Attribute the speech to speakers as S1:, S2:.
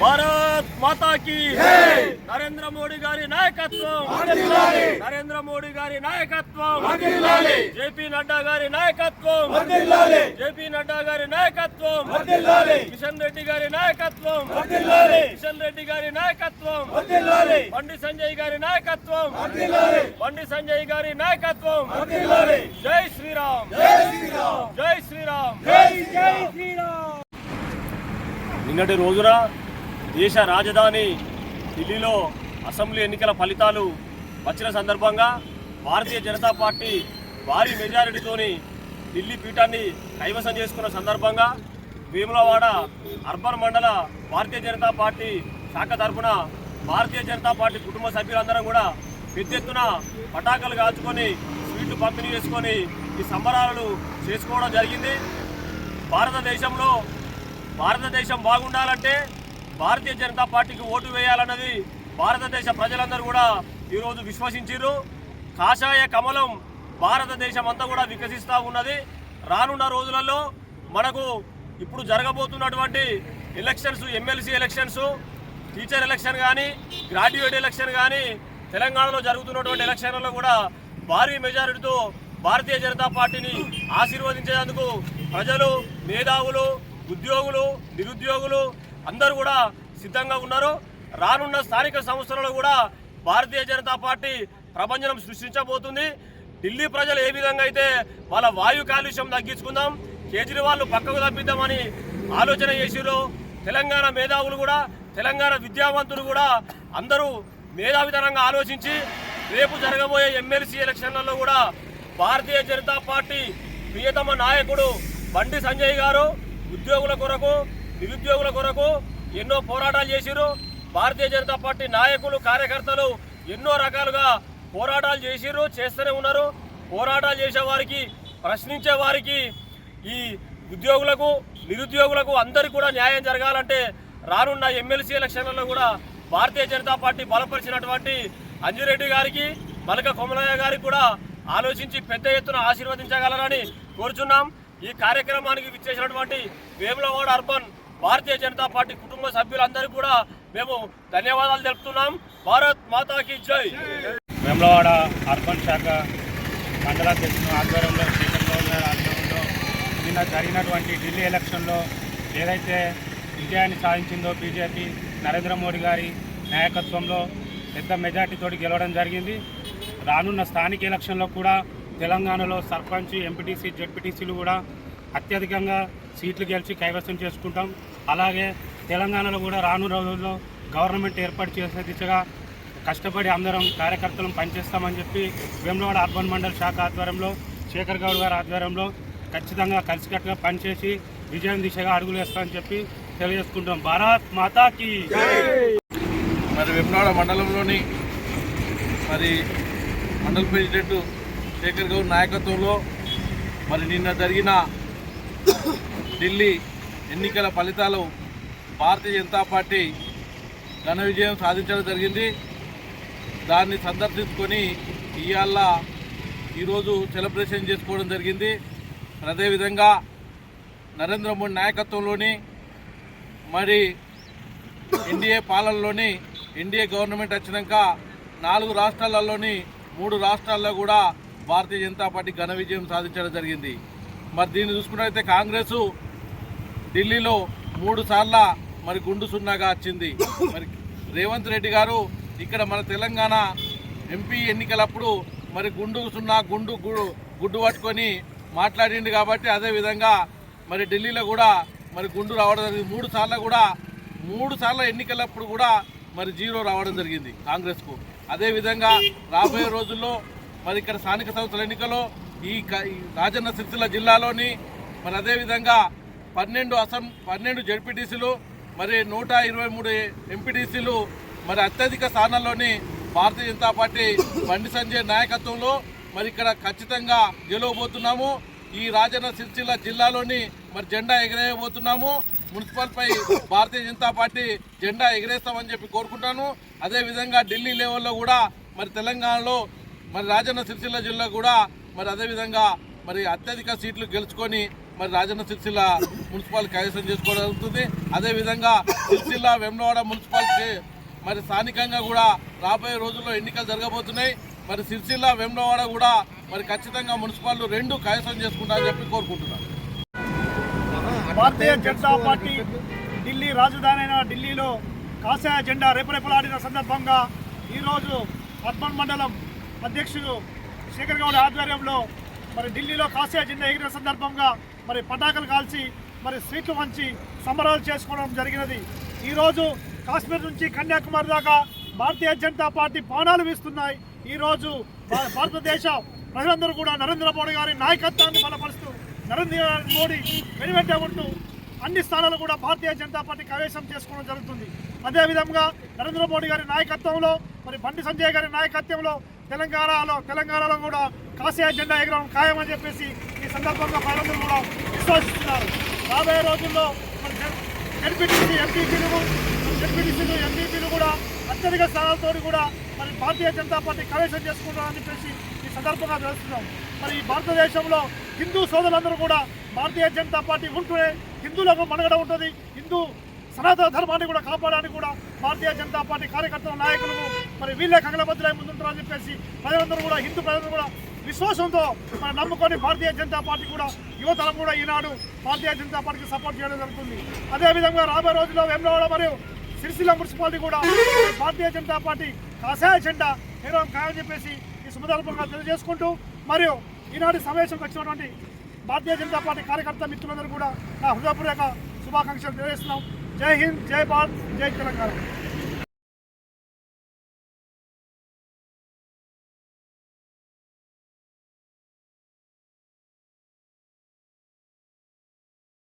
S1: భారత్ మాతాకి నరేంద్ర మోడీ గారి నాయకత్వం! నరేంద్ర మోడీ గారి నాయకత్వం! జేపీ నడ్డా గారి నాయకత్వం! జేపీ నడ్డా గారి నాయకత్వం! కిషన్ రెడ్డి గారి నాయకత్వం! కిషన్ రెడ్డి గారి నాయకత్వం! బండి సంజయ్ గారి నాయకత్వం! బండి సంజయ్ గారి నాయకత్వం! జై శ్రీరామ్! జై శ్రీరామ్! నిన్నటి రోజున దేశ రాజధాని ఢిల్లీలో అసెంబ్లీ ఎన్నికల ఫలితాలు వచ్చిన సందర్భంగా భారతీయ జనతా పార్టీ భారీ మెజారిటీతోని ఢిల్లీ పీఠాన్ని కైవసం చేసుకున్న సందర్భంగా భీములవాడ అర్బన్ మండల భారతీయ జనతా పార్టీ శాఖ తరఫున భారతీయ జనతా పార్టీ కుటుంబ సభ్యులందరం కూడా పెద్ద ఎత్తున పటాకులు కాల్చుకొని స్వీట్లు పంపిణీ చేసుకొని ఈ సంబరాలను చేసుకోవడం జరిగింది. భారతదేశంలో భారతదేశం బాగుండాలంటే భారతీయ జనతా పార్టీకి ఓటు వేయాలన్నది భారతదేశ ప్రజలందరూ కూడా ఈరోజు విశ్వసించారు కాషాయ కమలం భారతదేశం అంతా కూడా వికసిస్తూ ఉన్నది. రానున్న రోజులలో మనకు ఇప్పుడు జరగబోతున్నటువంటి elections MLC elections teacher election కానీ గ్రాడ్యుయేట్ ఎలక్షన్ కానీ తెలంగాణలో జరుగుతున్నటువంటి ఎలక్షన్లలో కూడా భారీ మెజారిటీతో భారతీయ జనతా పార్టీని ఆశీర్వదించేందుకు ప్రజలు మేధావులు ఉద్యోగులు నిరుద్యోగులు అందరూ కూడా సిద్ధంగా ఉన్నారు. రానున్న స్థానిక సంస్థలలో కూడా భారతీయ జనతా పార్టీ ప్రభంజనం సృష్టించబోతుంది. ఢిల్లీ ప్రజలు ఏ విధంగా అయితే వాళ్ళ వాయు కాలుష్యం తగ్గించుకుందాం కేజ్రీవాల్ పక్కకు తప్పిద్దామని ఆలోచన చేసిరు తెలంగాణ మేధావులు కూడా తెలంగాణ విద్యావంతులు కూడా అందరూ మేధావితనంగా ఆలోచించి రేపు జరగబోయే ఎమ్మెల్సీ ఎలక్షన్లలో కూడా భారతీయ జనతా పార్టీ ప్రియతమ నాయకుడు బండి సంజయ్ గారు ఉద్యోగుల కొరకు నిరుద్యోగుల కొరకు ఎన్నో పోరాటాలు చేసిరు భారతీయ జనతా పార్టీ నాయకులు కార్యకర్తలు ఎన్నో రకాలుగా పోరాటాలు చేసిర్రు చేస్తూనే ఉన్నారు. పోరాటాలు చేసే వారికి ప్రశ్నించే వారికి ఈ ఉద్యోగులకు నిరుద్యోగులకు అందరికీ కూడా న్యాయం జరగాలంటే రానున్న ఎమ్మెల్సీ ఎలక్షన్లలో కూడా భారతీయ జనతా పార్టీ బలపరిచినటువంటి అంజిరెడ్డి గారికి మలక కొమలయ్య గారికి కూడా ఆలోచించి పెద్ద ఎత్తున ఆశీర్వదించగలరని కోరుచున్నాం. ఈ కార్యక్రమానికి విచ్చేసినటువంటి వేములవాడ అర్బన్ భారతీయ జనతా పార్టీ కుటుంబ సభ్యులందరూ కూడా మేము ధన్యవాదాలు తెలుపుతున్నాం. భారత్ మాతాకి జై.
S2: వేములవాడ అర్బన్ శాఖ మండలాధ్యక్షుని ఆధ్వర్యంలో శేఖర్ గారి ఆధ్వర్యంలో నిన్న జరిగినటువంటి ఢిల్లీ ఎలక్షన్లో ఏదైతే విజయాన్ని సాధించిందో బీజేపీ నరేంద్ర మోడీ గారి నాయకత్వంలో పెద్ద మెజార్టీతో గెలవడం జరిగింది. రానున్న స్థానిక ఎలక్షన్లో కూడా తెలంగాణలో సర్పంచ్ ఎంపీటీసీ జెడ్పీటీసీలు కూడా అత్యధికంగా సీట్లు గెలిచి కైవసం చేసుకుంటాం. అలాగే తెలంగాణలో కూడా రాను రోజుల్లో గవర్నమెంట్ ఏర్పాటు చేసే దిశగా కష్టపడి అందరం కార్యకర్తలను పనిచేస్తామని చెప్పి వేములవాడ అర్బన్ మండల్ శాఖ ఆధ్వర్యంలో శేఖర్ గౌడ్ గారి ఆధ్వర్యంలో ఖచ్చితంగా కలిసికట్టుగా పనిచేసి విజయం దిశగా అడుగులు వేస్తామని చెప్పి తెలియజేసుకుంటాం భారత్ మాతాకి
S3: మరి వేములవాడ మండలంలోని మరి మండల ప్రెసిడెంట్ శేఖర్ గౌడ్ నాయకత్వంలో మరి నిన్న జరిగిన ఢిల్లీ ఎన్నికల ఫలితాలు భారతీయ జనతా పార్టీ ఘన విజయం సాధించడం జరిగింది. దాన్ని సందర్శించుకొని ఇవాళ ఈరోజు సెలబ్రేషన్ చేసుకోవడం జరిగింది. అదేవిధంగా నరేంద్ర మోడీ నాయకత్వంలోని మరి ఎన్డీఏ పాలనలోని ఎన్డీఏ గవర్నమెంట్ వచ్చినాక నాలుగు రాష్ట్రాలలోని మూడు రాష్ట్రాల్లో కూడా భారతీయ జనతా పార్టీ ఘన విజయం సాధించడం జరిగింది. మరి దీన్ని చూసుకున్నట్లయితే కాంగ్రెస్ ఢిల్లీలో మూడు సార్ల మరి గుండు సున్నాగా వచ్చింది మరి రేవంత్ రెడ్డి గారు ఇక్కడ మన తెలంగాణ ఎంపీ ఎన్నికలప్పుడు మరి గుండు సున్నా గుండు గుడ్డు పట్టుకొని మాట్లాడిండు కాబట్టి అదే విధంగా మరి ఢిల్లీలో కూడా మరి గుండు రావడం జరిగింది. మూడు సార్లు కూడా మూడు సార్ల ఎన్నికలప్పుడు కూడా మరి జీరో రావడం జరిగింది కాంగ్రెస్కు. అదేవిధంగా రాబోయే రోజుల్లో మరి ఇక్కడ స్థానిక సంస్థల ఎన్నికలో ఈ రాజన్న సిరిసిల్ల జిల్లాలోని మరి అదేవిధంగా పన్నెండు అసం పన్నెండు జడ్పీటీసీలు మరి నూట ఇరవై మూడు ఎంపీటీసీలు మరి అత్యధిక స్థానాల్లోని భారతీయ జనతా పార్టీ బండి సంజయ్ నాయకత్వంలో మరి ఇక్కడ ఖచ్చితంగా గెలవబోతున్నాము. ఈ రాజన్న సిరిసిల్ల జిల్లాలోని మరి జెండా ఎగరేయబోతున్నాము. మున్సిపల్పై భారతీయ జనతా పార్టీ జెండా ఎగరేస్తామని చెప్పి కోరుకుంటాను. అదేవిధంగా ఢిల్లీ లెవెల్లో కూడా మరి తెలంగాణలో మరి రాజన్న సిరిసిల్ల జిల్లా కూడా మరి అదేవిధంగా మరి అత్యధిక సీట్లు గెలుచుకొని మరి రాజన్న సిరిసిల్ల మున్సిపాలిటీ కైవసం చేసుకోవడం జరుగుతుంది. అదేవిధంగా సిరిసిల్ల వెమ్లవాడ మున్సిపాలిటీ మరి స్థానికంగా కూడా రాబోయే రోజుల్లో ఎన్నికలు జరగబోతున్నాయి. మరి సిరిసిల్ల వెమ్లవాడ కూడా మరి ఖచ్చితంగా మున్సిపాలిటీ రెండు కైవసం చేసుకుంటారని చెప్పి కోరుకుంటున్నాను.
S4: భారతీయ జనతా పార్టీ ఢిల్లీ రాజధాని అయిన ఢిల్లీలో కాషాయ జెండా రేపరేపలాడిన సందర్భంగా ఈరోజు పద్మన్ మండలం అధ్యక్షుడు శేఖర్ గౌడ్ ఆధ్వర్యంలో మరి ఢిల్లీలో కాశీ అజెండా ఎగిరిన సందర్భంగా మరి పటాకులు కాల్చి మరి స్వీట్లు వంచి సంబరాలు చేసుకోవడం జరిగినది. ఈరోజు కాశ్మీర్ నుంచి కన్యాకుమారి దాకా భారతీయ జనతా పార్టీ బాణాలు వీస్తున్నాయి. ఈరోజు భారతదేశ ప్రజలందరూ కూడా నరేంద్ర మోడీ గారి నాయకత్వాన్ని బలపరుస్తూ నరేంద్ర మోడీ వెనువెంట ఉంటూ అన్ని స్థానాలు కూడా భారతీయ జనతా పార్టీ కవేశం చేసుకోవడం జరుగుతుంది. అదేవిధంగా నరేంద్ర మోడీ గారి నాయకత్వంలో మరి బండి సంజయ్ గారి నాయకత్వంలో తెలంగాణలో తెలంగాణలో కూడా కాశీ జెండా ఎగరడం ఖాయమని చెప్పేసి ఈ సందర్భంగా ప్రజలందరూ కూడా విశ్వసిస్తున్నారు. రాబోయే రోజుల్లో మరి ఎంపీపీలు ఎంపీటీసీలు ఎంపీపీలు కూడా అత్యధిక స్థానాలతో కూడా మరి భారతీయ జనతా పార్టీ కవేశం చేసుకుంటారని చెప్పేసి ఈ సందర్భంగా తెలుస్తున్నాం. మరి ఈ భారతదేశంలో హిందూ సోదరులందరూ కూడా భారతీయ జనతా పార్టీ ఉంటూనే హిందువులకు మనగడ ఉంటుంది. హిందూ సనాతన ధర్మాన్ని కూడా కాపాడడానికి కూడా భారతీయ జనతా పార్టీ కార్యకర్తల నాయకులు మరి వీళ్ళే కంగళభద్రాయి ముందుంటారని చెప్పేసి ప్రజలందరూ కూడా హిందూ ప్రజలు కూడా విశ్వాసంతో మనం నమ్ముకొని భారతీయ జనతా పార్టీ కూడా యువతరం కూడా ఈనాడు భారతీయ జనతా పార్టీకి సపోర్ట్ చేయడం జరుగుతుంది. అదేవిధంగా రాబోయే రోజుల్లో వేమలవాడ మరియు సిరిసిల్ల మున్సిపాలిటీ కూడా భారతీయ జనతా పార్టీ కాషాయ జెండా నిర్వహణ ఖాయని చెప్పేసి ఈ సుమదర్భంగా తెలియజేసుకుంటూ మరియు ఈనాటి సమావేశం వచ్చినటువంటి భారతీయ జనతా పార్టీ కార్యకర్త మిత్రులందరూ కూడా నా హృదయపూర్వక శుభాకాంక్షలు తెలియజేస్తున్నాం. జై హింద్ జై భారత్ జై తెలంగాణ